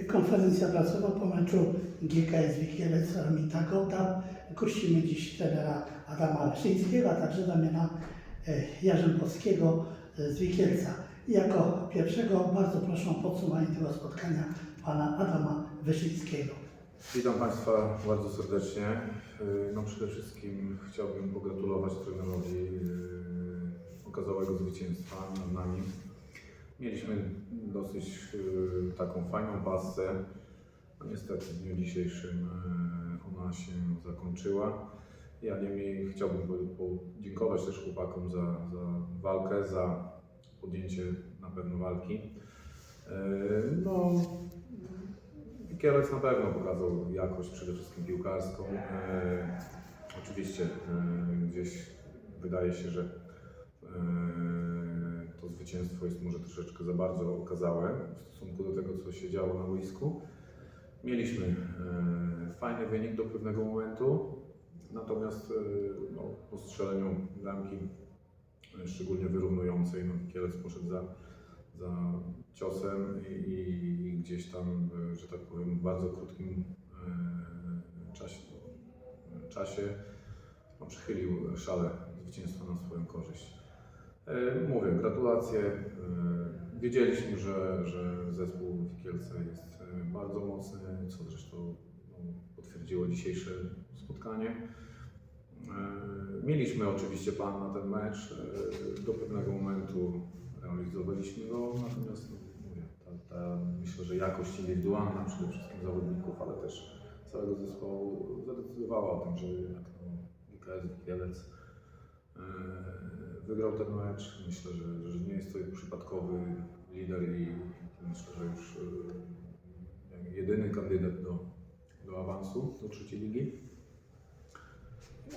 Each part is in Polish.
Konferencja prasowa po meczu GKS Wikielec Ramita Gołda. Gościmy dziś trenera Adama Leszyńskiego, a także Damiana e, Jarzębowskiego z Wikielca. I jako pierwszego bardzo proszę o podsumowanie tego spotkania pana Adama Wyszyńskiego. Witam Państwa bardzo serdecznie. Yy, No przede wszystkim chciałbym pogratulować trenerowi yy, okazałego zwycięstwa nad nami. Mieliśmy dosyć yy, taką fajną pasę. No niestety w dniu dzisiejszym yy, ona się zakończyła. Ja niemniej chciałbym po- podziękować też chłopakom za, za walkę, za podjęcie na pewno walki. Yy, No, Kielec na pewno pokazał jakość przede wszystkim piłkarską. Oczywiście gdzieś wydaje się, że zwycięstwo jest może troszeczkę za bardzo okazałe w stosunku do tego, co się działo na boisku. Mieliśmy e, fajny wynik do pewnego momentu, natomiast e, no, po strzeleniu bramki, e, szczególnie wyrównującej, no, Kielec poszedł za, za ciosem i, i, gdzieś tam, że tak powiem, w bardzo krótkim czasie, czasie no, przychylił szale zwycięstwa na swoją korzyść. E, Mówię, gratulacje. E, Wiedzieliśmy, że, że zespół Wikielce jest e, bardzo mocny, co zresztą no, potwierdziło dzisiejsze spotkanie. Mieliśmy oczywiście plan na ten mecz. Do pewnego momentu realizowaliśmy go, natomiast no, mówię, ta, ta, myślę, że jakość indywidualna przede wszystkim zawodników, ale też całego zespołu zadecydowała o tym, że jednak no, GKS Wikielec e, wygrał ten mecz. Myślę, że, że nie jest to przypadkowy lider i myślę, że już e, jedyny kandydat do, do awansu do trzeciej ligi.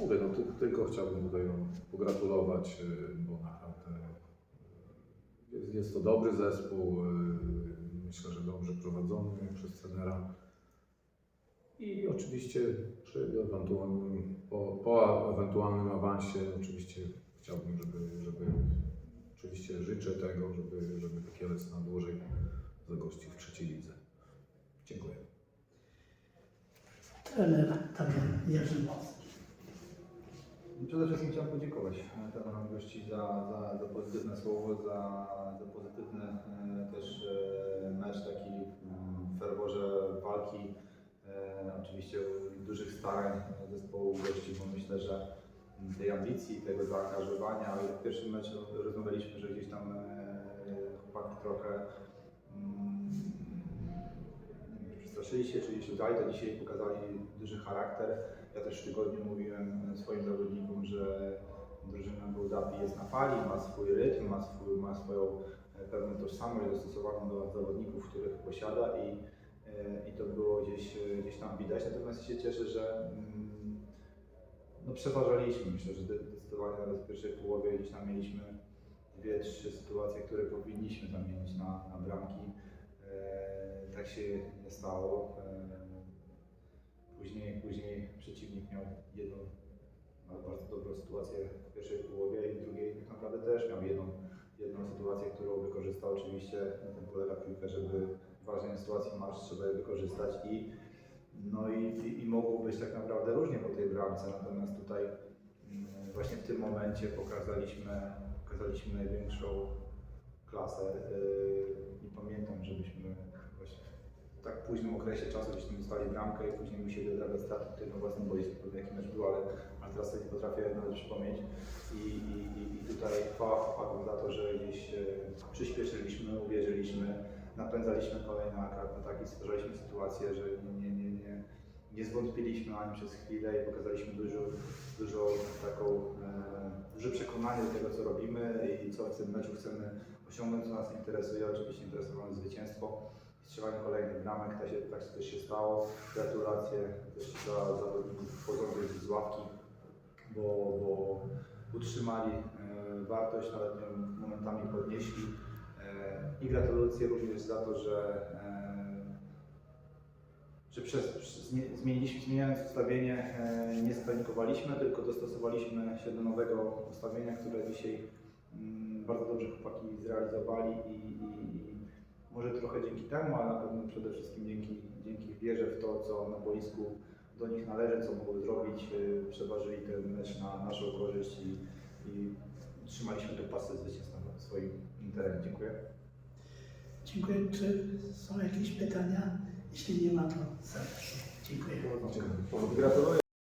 Mówię, no ty, tylko chciałbym tutaj no, pogratulować, y, bo naprawdę jest, jest to dobry zespół, myślę, że dobrze prowadzony przez trenera. I oczywiście przy ewentualnym, po, po ewentualnym awansie oczywiście chciałbym, żeby, żeby oczywiście życzę tego, żeby, żeby Kielec na dłużej zagościł w trzeciej lidze. Dziękuję. Trener Damian Jarzębowski. Przede wszystkim chciałem podziękować e, trenerom gości za, za, za pozytywne słowo, za, za pozytywny e, też e, mecz taki mm, w ferworze walki. E, oczywiście dużych starań zespołu gości, bo myślę, że tej ambicji, tego zaangażowania, o ile w pierwszym meczu rozmawialiśmy, że gdzieś tam e, chłopaki trochę mm, przestraszyli się, czy się udali, to dzisiaj pokazali duży charakter. Ja też w tygodniu mówiłem swoim zawodnikom, że drużyna Bułdapi jest na fali, ma swój rytm, ma, swój, ma swoją e, pewną tożsamość dostosowaną do zawodników, których posiada i, i to było gdzieś, gdzieś tam widać. Natomiast się cieszę, że mm, no przeważaliśmy. Myślę, że zdecydowanie nawet w pierwszej połowie gdzieś tam mieliśmy dwie, trzy sytuacje, które powinniśmy zamienić na, na bramki. E, tak się nie stało. E, Później, później przeciwnik miał jedną bardzo dobrą sytuację w pierwszej połowie i w drugiej tak naprawdę też miał jedną, jedną sytuację, którą wykorzystał. Oczywiście na tym polega piłka, żeby ważnej sytuacji masz, trzeba je wykorzystać i no i, i, i mogło być tak naprawdę różnie po tej bramce, natomiast tutaj mm, właśnie w tym momencie pokazaliśmy, pokazaliśmy największą klasę. Nie pamiętam, żebyśmy właśnie w tak późnym okresie czasu tam dostali bramkę i później musieli odrabiać straty tutaj na własnym boisku, jaki mecz był, ale, ale teraz sobie nie potrafię nawet przypomnieć. I, i, i, tutaj chwała za to, że gdzieś e, przyspieszyliśmy, uwierzyliśmy, napędzaliśmy kolejny ataki, stwarzaliśmy sytuację, że nie, nie, nie, nie zwątpiliśmy ani przez chwilę i pokazaliśmy dużo, dużo taką, e, duże przekonanie do tego, co robimy i co w tym meczu chcemy osiągnąć, co nas interesuje. Oczywiście interesowało zwycięstwo, strzelanie kolejnych bramek, tak, się, tak się stało. Gratulacje też dla zawodników wchodzących z ławki, bo, bo utrzymali e, wartość, nawet ją momentami podnieśli. E, I gratulacje również za to, że e, że przez, przez, zmie- zmieniliśmy, zmieniając ustawienie, e, nie spanikowaliśmy, tylko dostosowaliśmy się do nowego ustawienia, które dzisiaj mm, bardzo dobrze chłopaki zrealizowali i, i, i Może trochę dzięki temu, ale na pewno przede wszystkim dzięki, dzięki wierze w to, co na boisku do nich należy, co mogły zrobić. Przeważyli ten mecz na naszą korzyść i, i trzymaliśmy tę pasę zwycięstwa w swoim terenie. Dziękuję. Dziękuję. Czy są jakieś pytania? Jeśli nie ma, to serdecznie. Dziękuję. Gratuluję.